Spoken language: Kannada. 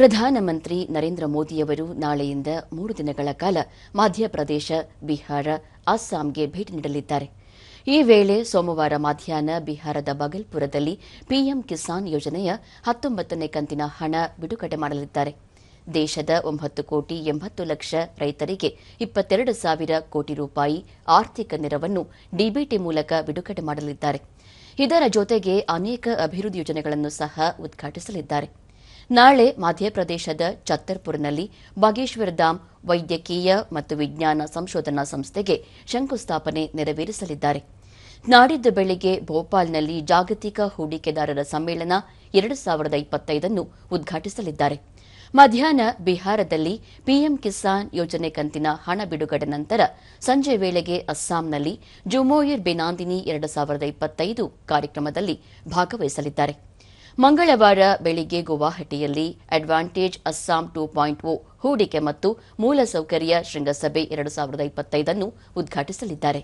ಪ್ರಧಾನಮಂತ್ರಿ ನರೇಂದ್ರ ಮೋದಿಯವರು ನಾಳೆಯಿಂದ ಮೂರು ದಿನಗಳ ಕಾಲ ಮಧ್ಯಪ್ರದೇಶ, ಬಿಹಾರ, ಅಸ್ಸಾಂಗೆ ಭೇಟಿ ನೀಡಲಿದ್ದಾರೆ. ಈ ವೇಳೆ ಸೋಮವಾರ ಮಧ್ಯಾಹ್ನ ಬಿಹಾರದ ಬಗಲ್ಪುರದಲ್ಲಿ ಪಿಎಂ ಕಿಸಾನ್ ಯೋಜನೆಯ ಹತ್ತೊಂಬತ್ತನೇ ಕಂತಿನ ಹಣ ಬಿಡುಗಡೆ ಮಾಡಲಿದ್ದಾರೆ. ದೇಶದ ಒಂಬತ್ತು ಕೋಟಿ ಎಂಬತ್ತು ಲಕ್ಷ ರೈತರಿಗೆ ಇಪ್ಪತ್ತೆರಡು ಸಾವಿರ ಕೋಟಿ ರೂಪಾಯಿ ಆರ್ಥಿಕ ನೆರವನ್ನು ಡಿಬಿಟಿ ಮೂಲಕ ಬಿಡುಗಡೆ ಮಾಡಲಿದ್ದಾರೆ. ಇದರ ಜೊತೆಗೆ ಅನೇಕ ಅಭಿವೃದ್ಧಿ ಯೋಜನೆಗಳನ್ನು ಸಹ ಉದ್ಘಾಟಿಸಲಿದ್ದಾರೆ. ನಾಳೆ ಮಧ್ಯಪ್ರದೇಶದ ಛತ್ತರ್ಪುರ್ನಲ್ಲಿ ಬಾಗೇಶ್ವರ ಧಾಮ್ ವೈದ್ಯಕೀಯ ಮತ್ತು ವಿಜ್ಞಾನ ಸಂಶೋಧನಾ ಸಂಸ್ಥೆಗೆ ಶಂಕುಸ್ಥಾಪನೆ ನೆರವೇರಿಸಲಿದ್ದಾರೆ. ನಾಡಿದ್ದು ಬೆಳಿಗ್ಗೆ ಭೋಪಾಲ್ನಲ್ಲಿ ಜಾಗತಿಕ ಹೂಡಿಕೆದಾರರ ಸಮ್ಮೇಳನ ಎರಡು ಸಾವಿರದ ಇಪ್ಪತ್ತೈದನ್ನು ಉದ್ಘಾಟಿಸಲಿದ್ದಾರೆ. ಮಧ್ಯಾಹ್ನ ಬಿಹಾರದಲ್ಲಿ ಪಿಎಂ ಕಿಸಾನ್ ಯೋಜನೆ ಕಂತಿನ ಹಣ ಬಿಡುಗಡೆ ನಂತರ ಸಂಜೆ ವೇಳೆಗೆ ಅಸ್ಸಾಂನಲ್ಲಿ ಜುಮೋಯಿರ್ ಬಿನಾಂದಿನಿ ಎರಡು ಸಾವಿರದ ಇಪ್ಪತ್ತೈದು ಕಾರ್ಯಕ್ರಮದಲ್ಲಿ ಭಾಗವಹಿಸಲಿದ್ದಾರೆ. ಮಂಗಳವಾರ ಬೆಳಿಗ್ಗೆ ಗುವಾಹಟಿಯಲ್ಲಿ advantage Assam two point O ಹೂಡಿಕೆ ಮತ್ತು ಮೂಲಸೌಕರ್ಯ ಶೃಂಗಸಭೆ ಎರಡು ಸಾವಿರದ ಇಪ್ಪತ್ತೈದನ್ನು ಉದ್ಘಾಟಿಸಲಿದ್ದಾರೆ.